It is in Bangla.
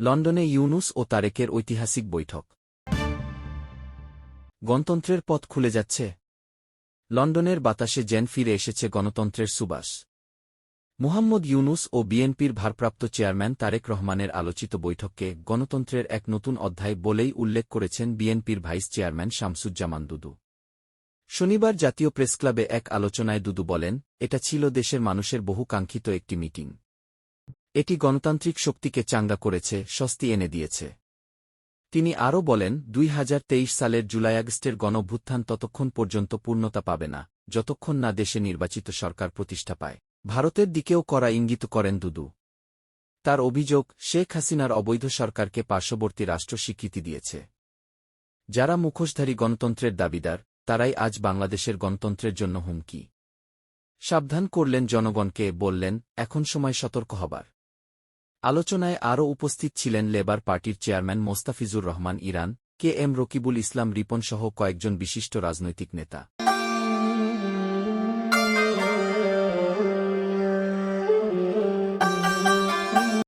লন্ডনে ইউনুস ও তারেকের ঐতিহাসিক বৈঠক। গণতন্ত্রের পথ খুলে যাচ্ছে। লন্ডনের বাতাসে জেন ফিরে এসেছে গণতন্ত্রের সুবাস। মুহাম্মদ ইউনুস ও বিএনপির ভারপ্রাপ্ত চেয়ারম্যান তারেক রহমানের আলোচিত বৈঠককে গণতন্ত্রের এক নতুন অধ্যায় বলেই উল্লেখ করেছেন বিএনপির ভাইস চেয়ারম্যান শামসুজ্জামান দুদু। শনিবার জাতীয় প্রেসক্লাবে এক আলোচনায় দুদু বলেন, এটা ছিল দেশের মানুষের বহু কাঙ্ক্ষিত একটি মিটিং। এটি গণতান্ত্রিক শক্তিকে চাঙ্গা করেছে, স্বস্তি এনে দিয়েছে। তিনি আরও বলেন, দুই হাজার তেইশ সালের জুলাই আগস্টের গণভ্যুত্থান ততক্ষণ পর্যন্ত পূর্ণতা পাবে না, যতক্ষণ না দেশে নির্বাচিত সরকার প্রতিষ্ঠা পায়। ভারতের দিকেও করা ইঙ্গিত করেন দুদু। তার অভিযোগ, শেখ হাসিনার অবৈধ সরকারকে পার্শ্ববর্তী রাষ্ট্র স্বীকৃতি দিয়েছে। যারা মুখোশধারী গণতন্ত্রের দাবিদার, তারাই আজ বাংলাদেশের গণতন্ত্রের জন্য হুমকি। সাবধান করলেন জনগণকে, বললেন, এখন সময় সতর্ক হবার। আলোচনায় আরও উপস্থিত ছিলেন লেবার পার্টির chairman Mostafizur Rahman, Iran, K M Rokibul Islam রিপনসহ কয়েকজন বিশিষ্ট রাজনৈতিক নেতা।